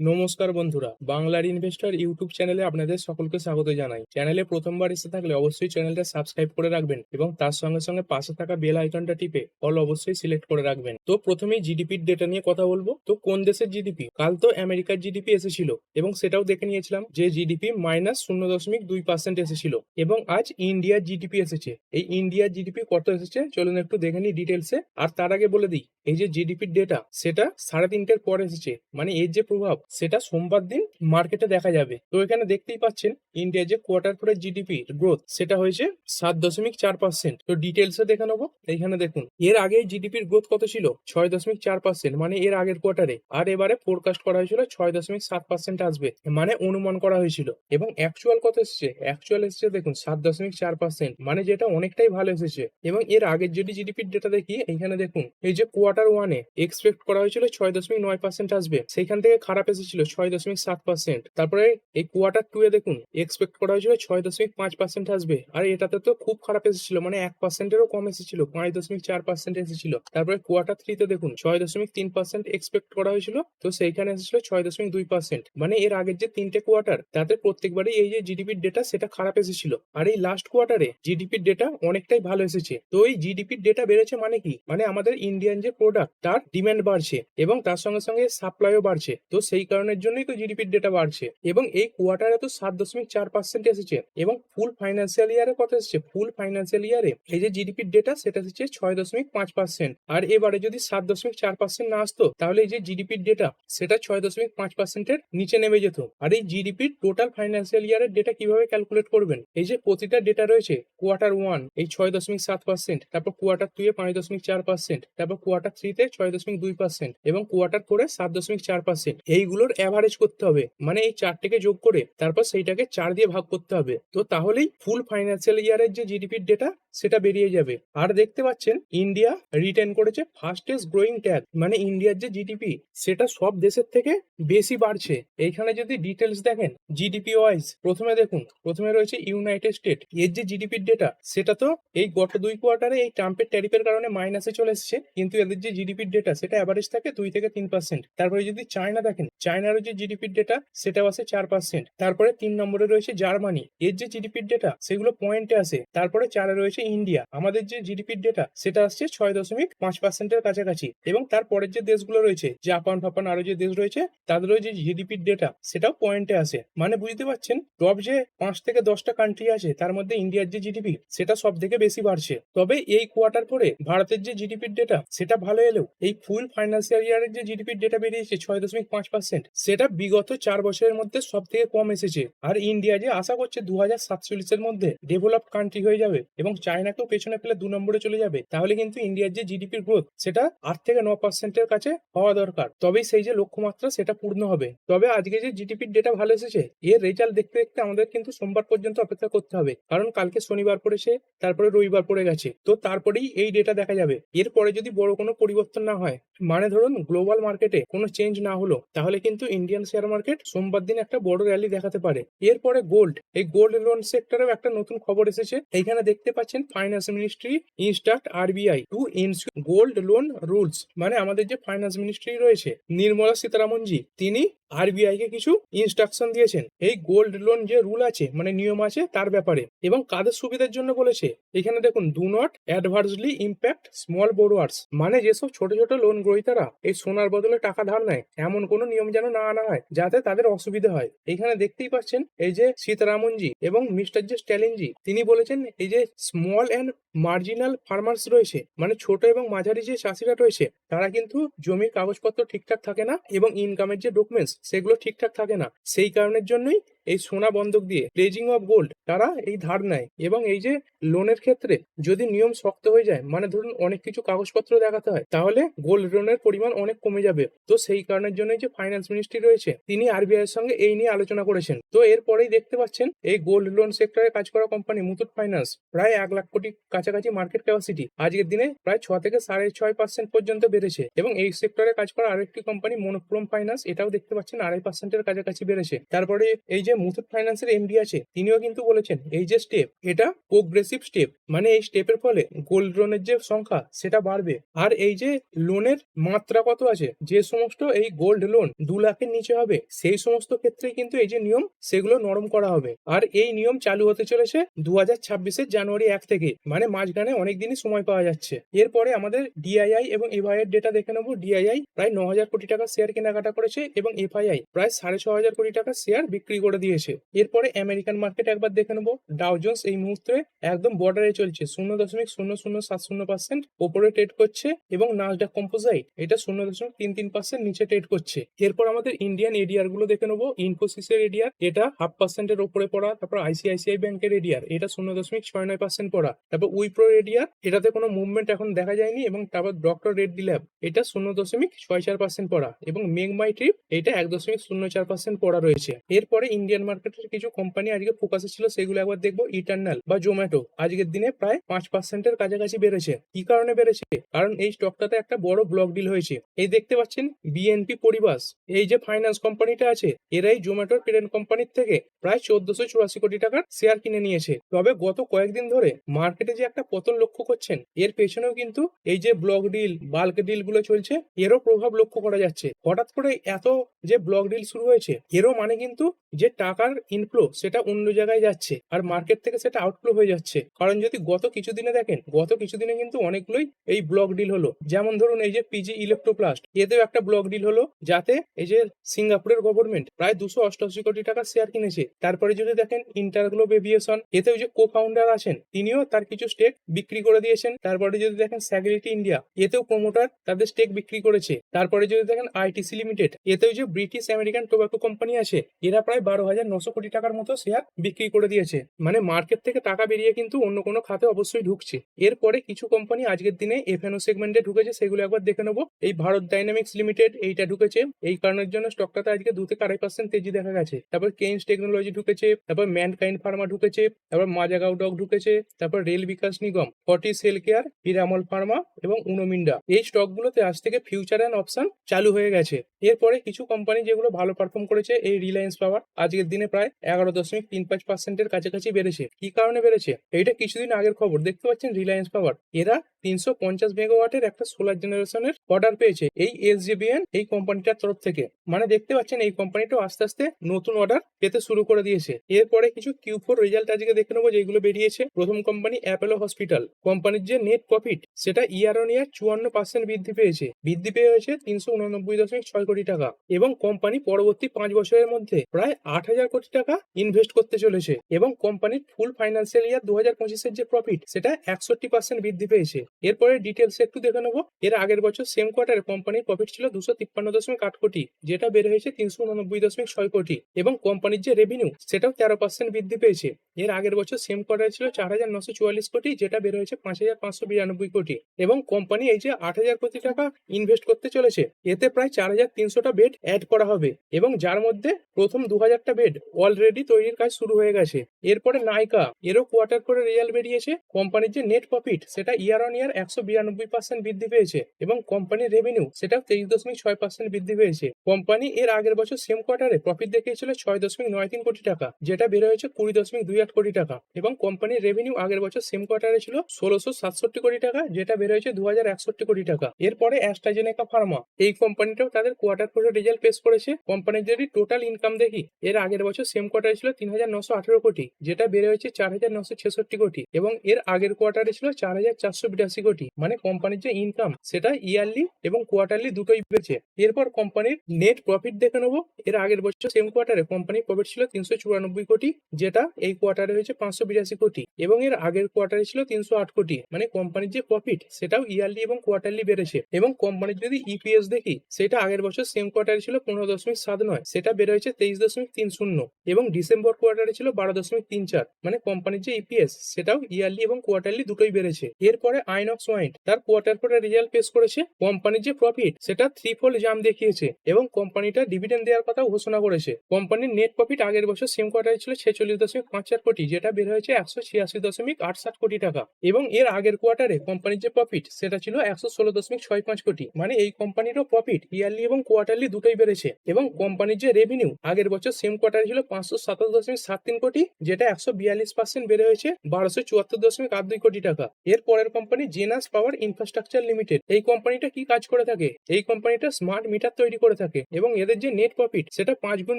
নমস্কার বন্ধুরা, বাংলার ইনভেস্টর ইউটিউব চ্যানেলে আপনাদের সকলকে স্বাগত জানাই। চ্যানেলে প্রথমবার এসে থাকলে অবশ্যই চ্যানেলটা সাবস্ক্রাইব করে রাখবেন এবং তার সঙ্গে সঙ্গে পাশে থাকা বেল আইকনটা টিপে অল অবশ্যই সিলেক্ট করে রাখবেন। তো প্রথমেই জিডিপির ডেটা নিয়ে কথা বলব। তো কোন দেশের জিডিপি কাল তো আমেরিকার জিডিপি এসেছিল এবং সেটাও দেখে নিয়েছিলাম যে জিডিপি মাইনাস শূন্য দশমিক দুই পার্সেন্ট এসেছিল এবং আজ ইন্ডিয়ার জিডিপি এসেছে। এই ইন্ডিয়ার জিডিপি কত এসেছে চলুন একটু দেখে নিই ডিটেলসে আর তার আগে বলে দিই, এই যে জিডিপির ডেটা সেটা সাড়ে তিনটের পর এসেছে। মানে এর যে প্রভাব সেটা সোমবার দিন মার্কেটে দেখা যাবে। তো এখানে দেখতেই পাচ্ছেন ইন্ডিয়া যে কোয়ার্টার পরে জিডিপি গ্রোথ সেটা হয়েছে সাত দশমিক চার পার্সেন্ট তো ডিটেলসে দেখে নেব। এইখানে দেখুন, এর আগে জিডিপির গ্রোথ কত ছিল? ছয় দশমিক চার পার্সেন্ট মানে এর আগের কোয়ার্টারে আর এবারে ফোরকাস্ট করা হয়েছিল ছয় দশমিক সাত পার্সেন্ট আসবে মানে অনুমান করা হয়েছিল। এবং অ্যাকচুয়াল কত এসেছে? অ্যাকচুয়াল এসেছে দেখুন, সাত দশমিক চার পার্সেন্ট মানে যেটা অনেকটাই ভালো এসেছে। এবং এর আগের যদি জিডিপির ডেটা দেখি এখানে দেখুন, এই যে কোয়ার্টার ওয়ানে এক্সপেক্ট করা হয়েছিল ছয় দশমিক নয় পার্সেন্ট আসবে। সেখান থেকে খারাপ এসেছিল ছয় দশমিক সাত পার্সেন্ট তারপরে এই কোয়ার্টার টু এ দেখুন এক্সপেক্ট করা হয়েছিল ছয় দশমিক পাঁচ পার্সেন্ট আসবে। আর, এটাতে তো খুব খারাপ এসেছিল মানে এক পার্সেন্টেরও কম এসেছিল, পাঁচ দশমিক চার পার্সেন্ট এসেছিল। তারপরে কোয়ার্টার থ্রিতে দেখুন, ছয় দশমিক তিন পার্সেন্ট এক্সপেক্ট করা হয়েছিল, তো সেইখানে এসেছিল ছয় দশমিক দুই পার্সেন্ট মানে এর আগের যে তিনটে কোয়ার্টার তাতে প্রত্যেকবারই এই যে জিডিপির ডেটা সেটা খারাপ এসেছিল। আর এই লাস্ট কোয়ার্টারে জিডিপির ডেটা অনেকটাই ভালো এসেছে। তো এই জিডিপির ডেটা বেড়েছে মানে কি? মানে আমাদের ইন্ডিয়ান যে প্রোডাক্ট তার ডিমান্ড বাড়ছে এবং তার সঙ্গে সঙ্গে সাপ্লাইও বাড়ছে। তো সেই কারণের জন্যই তো জিডিপির ডেটা বাড়ছে। এবং এই কোয়ার্টারে তো সাত দশমিক চার পার্সেন্ট এসেছে। এবং ফুল ফাইন্যান্সিয়াল ইয়ারে কত এসেছে? ফুল ফাইন্যান্সিয়াল ইয়ারে এই যে জিডিপির ডেটা সেটা এসেছে ছয় দশমিক পাঁচ পার্সেন্ট আর এবারে যদি সাত দশমিক চার পার্সেন্ট না আসতো, তাহলে এই যে জিডিপির ডেটা সেটা ছয় দশমিক পাঁচ পার্সেন্টের নিচে নেমে যেত। আর এই জিডিপির টোটাল ফাইন্যান্সিয়াল ইয়ারের ডেটা কীভাবে ক্যালকুলেট করবেন? এই যে প্রতিটা ডেটা রয়েছে কোয়ার্টার ওয়ান এই ছয় দশমিক সাত পার্সেন্ট তারপর কোয়ার্টার টু এ পাঁচ দশমিক চার পার্সেন্ট তারপর কোয়ার্টার থ্রিতে ছয় দশমিক দুই পার্সেন্ট এবং কোয়ার্টার ফোরে সাত দশমিক চার পার্সেন্ট এইগুলোর অ্যাভারেজ করতে হবে। মানে এই চারটেকে যোগ করে তারপর সেইটাকে চার দিয়ে ভাগ করতে হবে। তো তাহলেই ফুল ফাইন্যান্সিয়াল ইয়ারের যে জিডিপির ডেটা সেটা বেরিয়ে যাবে। আর দেখতে পাচ্ছেন ইন্ডিয়া রিটার্ন করেছে ফাস্টেস্ট গ্রোয়িং ট্যাগ মানে ইন্ডিয়ার যে জিডিপি সেটা সব দেশের থেকে বেশি বাড়ছে। এইখানে যদি ডিটেলস দেখেন জিডিপি ওয়াইজ প্রথমে দেখুন, প্রথমে রয়েছে ইউনাইটেড স্টেট এর যে জিডিপির ডেটা সেটা তো এই গত দুই কোয়ার্টারে এই ট্রাম্পের ট্যারিফের কারণে মাইনাসে চলে এসেছে, কিন্তু এদের যে জিডিপির ডেটা সেটা অ্যাভারেজ থাকে দুই থেকে তিন পার্সেন্ট তারপরে যদি চায়না দেখেন চায়নারও যে জিডিপির ডেটা সেটাও আসে চার পার্সেন্ট তারপরে তিন নম্বরে রয়েছে জার্মানি এর যে জিডিপির ডেটা সেগুলো পয়েন্টে আসে তারপরে চারে রয়েছে ইন্ডিয়া আমাদের যে জিডিপির ডেটা সেটা আসছে ছয় দশমিক পাঁচ পার্সেন্টের কাছাকাছি। এবং তারপরের যে দেশগুলো রয়েছে জাপান ফাপান আরও যে দেশ রয়েছে তাদেরও যে জিডিপির ডেটা সেটাও পয়েন্টে আসে মানে বুঝতে পারছেন? টপ যে পাঁচ থেকে দশটা কান্ট্রি আছে, তার মধ্যে ইন্ডিয়ার যে জিডিপি সেটা সব থেকে বেশি বাড়ছে। তবে এই কোয়ার্টার পরে ভারতের যে জিডিপির ডেটা সেটা ভালো এলেও, এই ফুল ফাইন্যান্সিয়াল ইয়ারের যে জিডিপির ডেটা বেরিয়েছে ছয় দশমিক পাঁচ পার্সেন্ট সেটা বিগত চার বছরের মধ্যে সব থেকে কম এসেছে। আর ইন্ডিয়া যে, আশা করছে দু হাজার সাতচল্লিশের মধ্যে ডেভেলপ কান্ট্রি হয়ে যাবে এবং চায়নাকেও পেছনে ফেলে দু নম্বরে চলে যাবে, তাহলে কিন্তু ইন্ডিয়ার যে জিডিপির গ্রোথ সেটা আট থেকে ন পার্সেন্টের কাছে হওয়া দরকার। তবেই সেই যে লক্ষ্যমাত্রা, সেটা পূর্ণ হবে। তবে আজকে যে জিডিপির ডেটা ভালো এসেছে, এর রেজাল্ট দেখতে দেখতে আমাদের কিন্তু সোমবার পর্যন্ত অপেক্ষা করতে হবে। কারণ কালকে শনিবার পড়েছে, তারপরে রবিবার পড়ে গেছে। তো তারপরেই এই ডেটা দেখা যাবে। এরপরে যদি বড় কোনো পরিবর্তন না হয় মানে ধরুন গ্লোবাল মার্কেটে কোনো চেঞ্জ না হলো, তাহলে কিন্তু ইন্ডিয়ান শেয়ার মার্কেট সোমবার দিন একটা বড় র্যালি দেখাতে পারে। এরপরে গোল্ড এই গোল্ড লোন সেক্টরেও একটা নতুন খবর এসেছে। এইখানে দেখতে পাচ্ছেন finance ministry instruct RBI to ensure gold loan rules মানে আমাদের যে ফাইন্যান্স মিনিস্ট্রি রয়েছে, নির্মলা সীতারামনজি, তিনি আরবিআই কে কিছু ইনস্ট্রাকশন দিয়েছেন। এই গোল্ড লোন যে রুল আছে মানে নিয়ম আছে, তার ব্যাপারে। এবং কাদের সুবিধার জন্য বলেছে? এখানে দেখুন do not adversely impact small borrowers মানে যেসব ছোট ছোট লোন গ্রহীতারা এই সোনার বদলে টাকা ধার নেয়, এমন কোনো নিয়ম যেন না আনা হয়, যাতে তাদের অসুবিধা হয়। এখানে দেখতেই পাচ্ছেন, এই যে সীতারামনজি এবং মিস্টার যে স্ট্যালিনজি, তিনি বলেছেন, এই যে স্মল অ্যান্ড মার্জিনাল ফার্মার্স রয়েছে মানে ছোট এবং মাঝারি যে চাষিরা রয়েছে, তারা কিন্তু জমির কাগজপত্র ঠিকঠাক থাকে না এবং ইনকামের যে ডকুমেন্টস সেগুলো ঠিকঠাক থাকে না। সেই কারণের জন্যই এই সোনা বন্ধক দিয়ে প্লেজিং অফ গোল্ড তারা এই ধার নেয় এবং এই যে লোনের ক্ষেত্রে যদি নিয়ম শক্ত হয়ে যায় মানে ধরুন অনেক কিছু কাগজপত্র দেখাতে হয়, তাহলে গোল্ড লোনের পরিমাণ অনেক কমে যাবে। তো সেই কারণের জন্য যে ফাইন্যান্স মিনিস্ট্রি রয়েছে, তিনি আরবিআই এর সঙ্গে এই নিয়ে আলোচনা করেছেন। তো এরপরেই দেখতে পাচ্ছেন, এই গোল্ড লোন সেক্টরে কাজ করা কোম্পানি মুথুট ফাইন্যান্স প্রায় এক লাখ কোটি কাছাকাছি মার্কেট ক্যাপাসিটি আজকের দিনে প্রায় ছ থেকে সাড়ে ছয় পার্সেন্ট পর্যন্ত বেড়েছে এবং এই সেক্টরে কাজ করা আরেকটি কোম্পানি মনোক্রোম ফাইন্যান্স এটাও দেখতে পাচ্ছেন আড়াই পার্সেন্টের কাছাকাছি বেড়েছে। তারপরে এই যে মুথুট ফাইন্যান্সের এমডি আছে, তিনিও কিন্তু বলেছেন, এই যে স্টেপ এটা প্রোগ্রেসিভ স্টেপ মানে এই স্টেপের ফলে গোল্ড লোনের যে সংখ্যা, সেটা বাড়বে। আর এই যে লোনের মাত্রা কত আছে, যে সমস্ত এই গোল্ড লোন দু লাখের নিচে হবে, সেই সমস্ত ক্ষেত্রে কিন্তু এই যে নিয়ম, সেগুলো নরম করা হবে। আর এই নিয়ম চালু হতে চলেছে দু হাজার ছাব্বিশের জানুয়ারি এক থেকে মানে মাঝখানে অনেকদিনই সময় পাওয়া যাচ্ছে। এরপরে আমাদের ডিআইআই এবং এফআই এর ডেটা দেখে নেব। ডিআইআই প্রায় ন হাজার কোটি টাকা শেয়ার কেনাকাটা করেছে এবং এফআইআই প্রায় সাড়ে ছ হাজার কোটি টাকা শেয়ার বিক্রি করে দিয়েছে। এরপরে আমেরিকান মার্কেট একবার দেখে নেব। ডাও জোন্স এই মুহূর্তে একদম বর্ডারে চলছে। শূন্য দশমিক শূন্য শূন্য সাত শূন্য পার্সেন্ট ওপরে ট্রেড করছে এবং নাসডাক কম্পোজাইট এটা শূন্য দশমিক তিন তিন পার্সেন্ট নিচে ট্রেড করছে। এরপর আমাদের ইন্ডিয়ান এডিআরগুলো দেখে নেব। ইনফোসিসের এডিআর এটা হাফ পার্সেন্টের ওপরে পড়া। তারপর আইসিআইসিআই ব্যাংকের এডিআর এটা শূন্য দশমিক ছয় নয় পার্সেন্ট পড়া। তারপর উইপ্রো এডিআর এটাতে কোনো মুভমেন্ট এখন দেখা যায়নি এবং তারপর ডক্টর রেড্ডি ল্যাব এটা শূন্য দশমিক ছয় চার পার্সেন্ট পড়া এবং মেঘ মাই ট্রিপ এটা এক দশমিক শূন্য চার পার্সেন্ট পড়া রয়েছে। এরপরে ইন্ডিয়ান মার্কেটের কিছু কোম্পানি আজকে ফোকাসে ছিল, সেগুলো একবার দেখব। ইটার্নাল বা জোম্যাটো আজকের দিনে প্রায় পাঁচ পার্সেন্টের কাছাকাছি বেড়েছে। কি কারণে বেড়েছে? কারণ এই স্টকটাতে একটা বড় ব্লক ডিল হয়েছে। এই দেখতে পাচ্ছেন বিএনপি পরিবাস। এই যে ফাইন্যান্স কোম্পানিটা আছে, এরাই জোম্যাটোর পেরেন্ট কোম্পানির থেকে প্রায় চোদ্দশো চুরাশি কোটি টাকার শেয়ার কিনে নিয়েছে। তবে গত কয়েকদিন ধরে মার্কেটে যে একটা পতন লক্ষ্য করছেন, এর পেছনেও কিন্তু এই যে ব্লক ডিল বাল্ক ডিলগুলো চলছে, এরও প্রভাব লক্ষ্য করা যাচ্ছে। হঠাৎ করে এত যে ব্লক ডিল শুরু হয়েছে, এরও মানে কিন্তু যে টাকার ইনফ্লো সেটা অন্য জায়গায় যাচ্ছে আর মার্কেট থেকে সেটা আউটফ্লো হয়ে যাচ্ছে। কারণ যদি গত কিছুদিনে দেখেন, গত কিছুদিনে কিন্তু অনেকগুলোই এই ব্লক ডিল হলো। যেমন ধরুন এই যে পিজি ইলেকট্রোপ্লাস্ট এতেও একটা ব্লক ডিল হলো যাতে এই যে সিঙ্গাপুরের গভর্নমেন্ট প্রায় দুশো অষ্টআশি কোটি টাকা শেয়ার কিনেছে। তারপরে যদি দেখেন ইন্টারগ্লোব এভিয়েশন এতেও যে কো ফাউন্ডার আছেন, তিনিও তার কিছু স্টেক বিক্রি করে দিয়েছেন। তারপরে যদি দেখেন স্যাগরিটি ইন্ডিয়া এতেও প্রমোটার তাদের স্টেক বিক্রি করেছে। তারপরে যদি দেখেন আইটিসি লিমিটেড এতেও যে ব্রিটিশ আমেরিকান টোবাকো কোম্পানি আছে, এরা প্রায় বারো হাজার নশো কোটি টাকার মতো শেয়ার বিক্রি করে দিয়েছে। মানে মার্কেট থেকে টাকা বেরিয়ে কিন্তু অন্য কোনো খাতে অবশ্যই ঢুকছে। এরপরে কিছু কোম্পানি আজকের দিনে এফএনও সেগমেন্টে ঢুকেছে, সেগুলো একবার দেখে নেব। এই ভারত ডাইনামিক্স লিমিটেড এইটা ঢুকেছে। এই কারণের জন্য স্টকটাতে আজকে দু থেকে আড়াই পার্সেন্ট তেজি দেখা গেছে। তারপর কেন্স টেকনোলজি ঢুকেছে, তারপর ম্যানকাইন্ড ফার্মা ঢুকেছে, তারপর মাজাগাও ডগ ঢুকেছে, তারপর rail Vikas Nigam Fortis health care Piramal pharma এবং উনোমিন্ডা এই স্টকগুলোতে আজ থেকে ফিউচার অ্যান্ড অপশন চালু হয়ে গেছে। এরপরে কিছু কোম্পানি যেগুলো ভালো পারফর্ম করেছে, এই রিলায়েন্স পাওয়ার আজকের দিনে প্রায় এগারো দশমিক তিন পাঁচ পার্সেন্টের কাছাকাছি বেড়েছে। কি কারণে বেড়েছে? এইটা কিছুদিন আগের খবর। দেখতে পাচ্ছেন রিলায়েন্স পাওয়ার এরা তিনশো পঞ্চাশ মেগাওয়াটের একটা সোলার জেনারেশনের অর্ডার পেয়েছে এই এসজিবিএন এই কোম্পানিটার তরফ থেকে। মানে দেখতে পাচ্ছেন এই কোম্পানিটাও আস্তে আস্তে নতুন অর্ডার পেতে শুরু করে দিয়েছে। এরপরে কিছু কিউ ফোর রেজাল্ট আজকে দেখে নেব যেগুলো বেরিয়েছে। প্রথম কোম্পানি অ্যাপেলো হসপিটাল কোম্পানির যে নেট প্রফিট সেটা ইয়ার অন ইয়ার চুয়ান্ন পার্সেন্ট বৃদ্ধি পেয়েছে। বৃদ্ধি পেয়ে হয়েছে তিনশো উননব্বই দশমিক ছয় কোটি টাকা। এবং কোম্পানি পরবর্তী পাঁচ বছরের মধ্যে প্রায় আট হাজার কোটি টাকা ইনভেস্ট করতে চলেছে এবং কোম্পানির ফুল ফাইন্যান্সিয়াল ইয়ার দু হাজার পঁচিশের যে প্রফিট সেটা একষট্টি পার্সেন্ট বৃদ্ধি পেয়েছে। এরপরে ডিটেলস একটু দেখে নেব। এর আগের বছর সেম কোয়ার্টারে কোম্পানির প্রফিট ছিল দুশো তিপ্পান্ন দশমিক আট কোটি, যেটা বেড়ে হয়েছে তিনশো উননব্বই দশমিক ছয় কোটি এবং কোম্পানির যে রেভিনিউ সেটাও তেরো পার্সেন্ট বৃদ্ধি পেয়েছে। এর আগের বছর সেম কোয়ার্টারে ছিল চার হাজার নশো চুয়াল্লিশ কোটি, যেটা বের হয়েছে পাঁচ হাজার পাঁচশো বিরানব্বই কোটি এবং কোম্পানি এই যে আট হাজার কোটি টাকা ইনভেস্ট করতে চলেছে, এতে প্রায় চার হাজার তিনশোটা বেড অ্যাড করা হবে এবং যার মধ্যে প্রথম দু হাজারটা বেড অলরেডি তৈরির কাজ শুরু হয়ে গেছে। এরপরে নাইকা এরও কোয়ার্টার করে রেজাল্ট বেরিয়েছে। কোম্পানির যে নেট প্রফিট সেটা ইয়ার অন ইয়ার একশো বিরানব্বই পার্সেন্ট বৃদ্ধি পেয়েছে এবং কোম্পানির রেভিনিউ সেটা তেইশ দশমিক ছয় পার্সেন্ট বৃদ্ধি পেয়েছে। কোম্পানি এর আগের বছর সেম কোয়ার্টারে প্রফিট দেখিয়েছিল ছয় দশমিক নয় তিন কোটি টাকা, যেটা বের হয়েছে কুড়ি দশমিক দুই আট কোটি টাকা এবং কোম্পানির রেভিনিউ আগের বছর সেম কোয়ার্টারে ছিল ষোলোশো সাতষট্টি কোটি টাকা, যেটা বের হয়েছে দু হাজার একষট্টি কোটি টাকা। এরপরে অ্যাস্ট্রাজেনেকা ফার্মা এই কোম্পানিটাও তাদের কোয়ার্টার করে রেজাল্ট পেশ করেছে। কোম্পানির যদি টোটাল ইনকাম দেখি, এর আগের বছর সেম কোয়ার্টারে ছিল তিন হাজার নশো আঠেরো কোটি, যেটা বেড়ে হয়েছে চার হাজার নশো ছেষট্টি কোটি এবং এর আগের কোয়ার্টারে ছিল চার হাজার চারশো বিরাশি কোটি। মানে কোম্পানির যে ইনকাম সেটা ইয়ারলি এবং কোয়ার্টারলি দুটোই বেড়েছে। এরপর কোম্পানির নেট প্রফিট দেখে নেব। এর আগের বছর সেম কোয়ার্টারে কোম্পানির প্রফিট ছিল তিনশো চুরানব্বই কোটি, যেটা এই কোয়ার্টারে হয়েছে পাঁচশো বিরাশি কোটি এবং এর আগের কোয়ার্টারে ছিল তিনশো আট কোটি। মানে কোম্পানির যে প্রফিট সেটাও ইয়ারলি এবং কোয়ার্টারলি বেড়েছে। এবং কোম্পানির যদি ইপিএস দেখি, সেটা আগের বছর সেম কোয়ার্টারে ছিল পনেরো দশমিক সাত নয়, সেটা বেড়ে হয়েছে তেইশ দশমিক তিন শূন্য এবং ডিসেম্বর কোয়ার্টারে ছিল বারো দশমিক তিন চার। মানে কোম্পানির যে ইপিএস সেটাও ইয়ারলি এবং কোয়ার্টারলি দুটোই বেড়েছে। এরপরে আইনক্স ওয়াইন্ট তার কোয়ার্টার করে রেজাল্ট পেশ করেছে। কোম্পানির যে প্রফিট সেটা থ্রি ফোল্ড জাম দেখিয়েছে এবং কোম্পানিটা ডিভিডেন্ড দেওয়ার কথা ঘোষণা করেছে। কোম্পানির নেট প্রফিট আগের বছর সেম কোয়ার্টারে ছিল ছেচল্লিশ দশমিক পাঁচ চার কোটি, যেটা বের হয়েছে একশো ছিয়াশি দশমিক আট সাত কোটি টাকা। এবং এর আগের কোয়ার্টারে কোম্পানির যে প্রফিট সেটা ছিল একশো ষোলো দশমিক ছয় পাঁচ কোটি। মানে এই কোম্পানিরও প্রফিট ইয়ারলি এবং কোয়ার্টারলি দুটোই বেড়েছে। এবং কোম্পানির যে রেভিনিউ আগের বছর সেম কোয়ার্টারে ছিল পাঁচশো সাতাশ দশমিক সাত তিন কোটি, যেটা একশো বিয়াল্লিশ পার্সেন্ট বেড়ে হয়েছে বারোশো চুয়াত্তর দশমিক আট দুই কোটি টাকা। এর পরের company Genus power infrastructure limited এই কোম্পানিটা কি কাজ করে থাকে? এই কোম্পানিটা স্মার্ট মিটার তৈরি করে থাকে এবং এদের যে নেট প্রফিট সেটা পাঁচ গুণ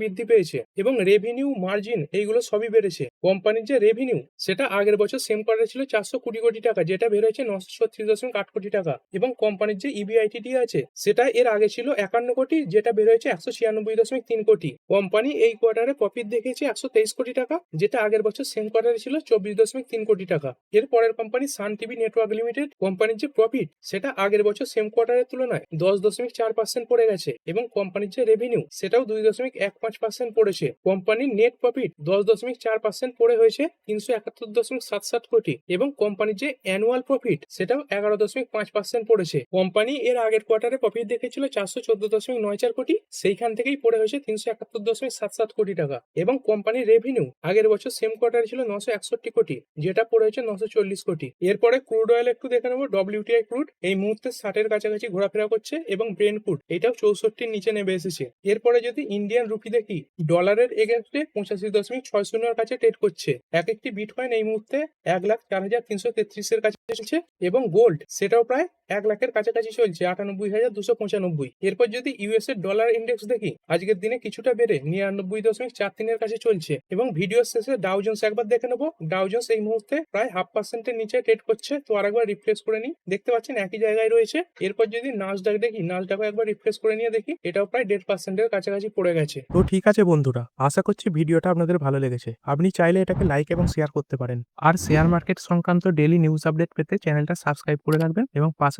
বৃদ্ধি পেয়েছে এবং রেভিনিউ মার্জিন এইগুলো সবই বেড়েছে। কোম্পানির যে রেভিনিউ সেটা আগের বছর সেম কোয়ার্টারে ছিল চারশো কুড়ি কোটি টাকা, যেটা বেড়েছে নশো ছত্রিশ দশমিক আট কোটি টাকা। এবং কোম্পানির যে E ইবিআইটিডি আছে, সেটা এর আগে ছিল একান্ন কোটি, যেটা হয়েছে একশো ছিয়ানব্বই দশমিক তিন কোটি। কোম্পানি এই কোয়ার্টারে প্রফিট দেখেছে একশো তেইশ কোটি টাকা, যেটা আগের বছর সেম কোয়ার্টারে ছিল চব্বিশ দশমিক তিন কোটি টাকা। এর পরের company Sun TV network limited কোম্পানির যে প্রফিট সেটা আগের বছর সেম কোয়ার্টারের তুলনায় দশ দশমিক চার পার্সেন্ট পড়ে গেছে এবং কোম্পানির যে রেভিনিউ সেটাও দুই দশমিক এক পাঁচ পার্সেন্ট পড়েছে। কোম্পানির নেট প্রফিট দশ দশমিক চার পার্সেন্ট পড়ে হয়েছে তিনশো একাত্তর দশমিক সাত সাত কোটি এবং কোম্পানির যে অ্যানুয়াল প্রফিট সেটাও এগারো দশমিক পাঁচ পার্সেন্ট পড়েছে। কোম্পানি এর আগের কোয়ার্টারে প্রফিট দেখেছিল চারশো চোদ্দ দশমিক নয় চার কোটি, সেইখান থেকেই পড়ে হয়েছে তিনশো একাত্তর দশমিক সাত সাত কোটি টাকা। এবং কোম্পানির রেভিনিউ আগের বছর সেম কোয়ার্টারে ছিল নশো একষট্টি কোটি, যেটা পড়ে হয়েছে নশো চল্লিশ কোটি। এরপরে ক্রুড অয়েল একটু দেখে নেব ডব্লিউটিআই ক্রুড এই মুহূর্তে ষাটের কাছাকাছি ঘোরাফেরা করছে এবং ব্রেন ক্রুড এটাও চৌষট্টির নিচে নেমে এসেছে। এরপরে যদি ইন্ডিয়ান রুপি দেখি ডলারের এগেনস্টে পঁচাশি দশমিক ছয় শূন্যর কাছে ট্রেড করছে। এক একটি বিটকয়েন এই মুহূর্তে এক লাখ চার হাজার তিনশো তেত্রিশের কাছে চলছে এবং গোল্ড সেটাও প্রায় এক লাখের কাছাকাছি চলছে আটানব্বই হাজার দুশো পঁচানব্বই। এরপর যদি ইউএস এর ডলার ইন্ডেক্স দেখি, আজকের দিনে কিছুটা বেড়ে নিরানব্বই দশমিক চার তিনের কাছে চলছে এবং ভিডিও শেষে ডাউজন্স একবার দেখে নেব। ডাউজন্স এই মুহূর্তে প্রায় হাফ পার্সেন্টের নিচে ট্রেড করছে। তো আর একবার রিফ্রেশ করে নিই। দেখতে পাচ্ছেন একই জায়গায় রয়েছে। এরপর যদি নাচডাক দেখি নাচডাকও একবার রিফ্রেশ করে নিয়ে দেখি, এটাও প্রায় দেড় পার্সেন্টের কাছাকাছি পড়ে গেছে। তো ঠিক আছে বন্ধুরা, আশা করছি ভিডিওটা আপনাদের ভালো লেগেছে। আপনি চাইলে এটাকে লাইক এবং শেয়ার করতে পারেন। আর শেয়ার মার্কেট সংক্রান্ত ডেলি নিউজ আপডেট পেতে চ্যানেলটা সাবস্ক্রাইব করে রাখবেন এবং পাশে